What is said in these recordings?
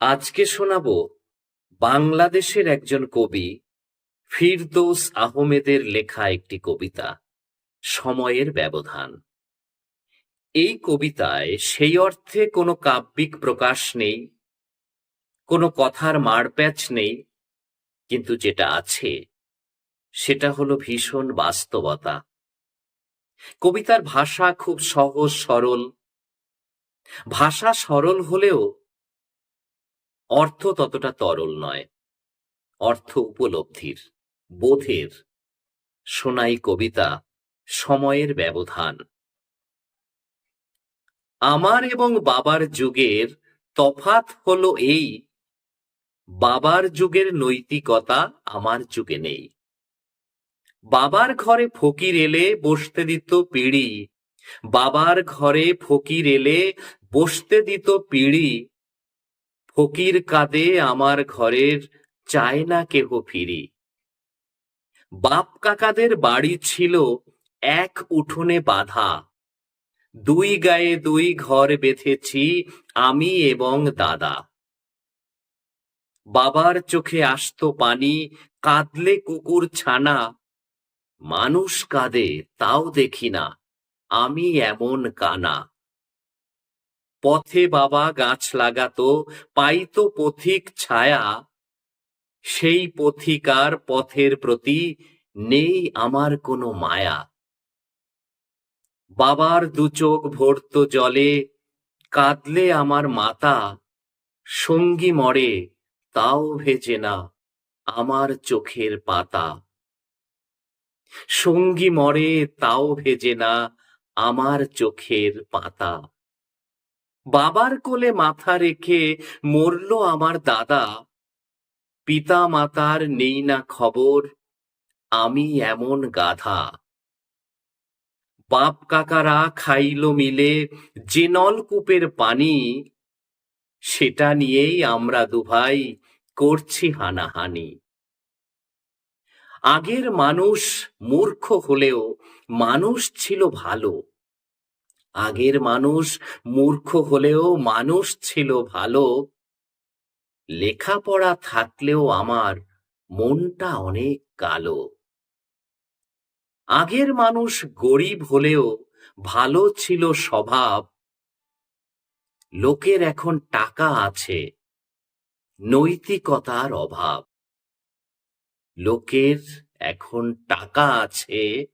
আজকে শোনাব বাংলাদেশের একজন কবি ফিরদৌস আহমেদের লেখা একটি কবিতা, সময়ের ব্যবধান। এই কবিতায় সেই অর্থে কোনো কাব্যিক প্রকাশ নেই, কোনো কথার মারপ্যাচ নেই, কিন্তু যেটা আছে, সেটা হলো ভীষণ বাস্তবতা। কবিতার ভাষা খুব সহজ সরল। ভাষা সরল হলেও অর্থ ততটা তরল নয়। অর্থ উপলব্ধির, বোধের শোনাই কবিতা, সময়ের ব্যবধান। আমার এবং বাবার যুগের তফাত হলো এই, বাবার যুগের নৈতিকতা আমার যুগে নেই। বাবার ঘরে ফকির এলে বসতে দিত পিড়ি, বাবার ঘরে ফকির এলে বসতে দিত পিড়ি ফকির কাঁদে আমার ঘরের, চায় না কেহ ফিরি। বাপ কাকাদের বাড়ি ছিল এক উঠোনে বাঁধা। দুই গায়ে দুই ঘর বেঁধেছি আমি এবং দাদা। বাবার চোখে আসতো পানি, কাঁদলে কুকুর ছানা। মানুষ কাঁদে, তাও দেখি না, আমি এমন কানা। পথে বাবা গাছ লাগাতো, পাইতো পথিক ছায়া। সেই পথিকার পথের প্রতি নেই আমার কোনো মায়া। বাবার দু চোখ ভরত জলে, কাঁদলে আমার মাতা, সঙ্গী মরে, তাও ভেজে না আমার চোখের পাতা। সঙ্গী মরে, তাও ভেজে না আমার চোখের পাতা। বাবার কোলে মাথা রেখে মরল আমার দাদা। পিতা মাতার নেই না খবর, আমি এমন গাধা। বাপ কাকারা খাইল মিলে যে নলকূপের পানি, সেটা নিয়েই আমরা দুভাই করছি হানাহানি। আগের মানুষ মূর্খ হলেও মানুষ ছিল ভালো। আগের মানুষ মূর্খ হলেও মানুষ ছিল ভালো। লেখাপড়া থাকলেও আমার মনটা অনেক কালো। আগের মানুষ গরিব হলেও ভালো ছিল স্বভাব। লোকের এখন টাকা আছে, নৈতিকতার অভাব। লোকের এখন টাকা আছে,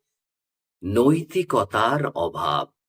নৈতিকতার অভাব।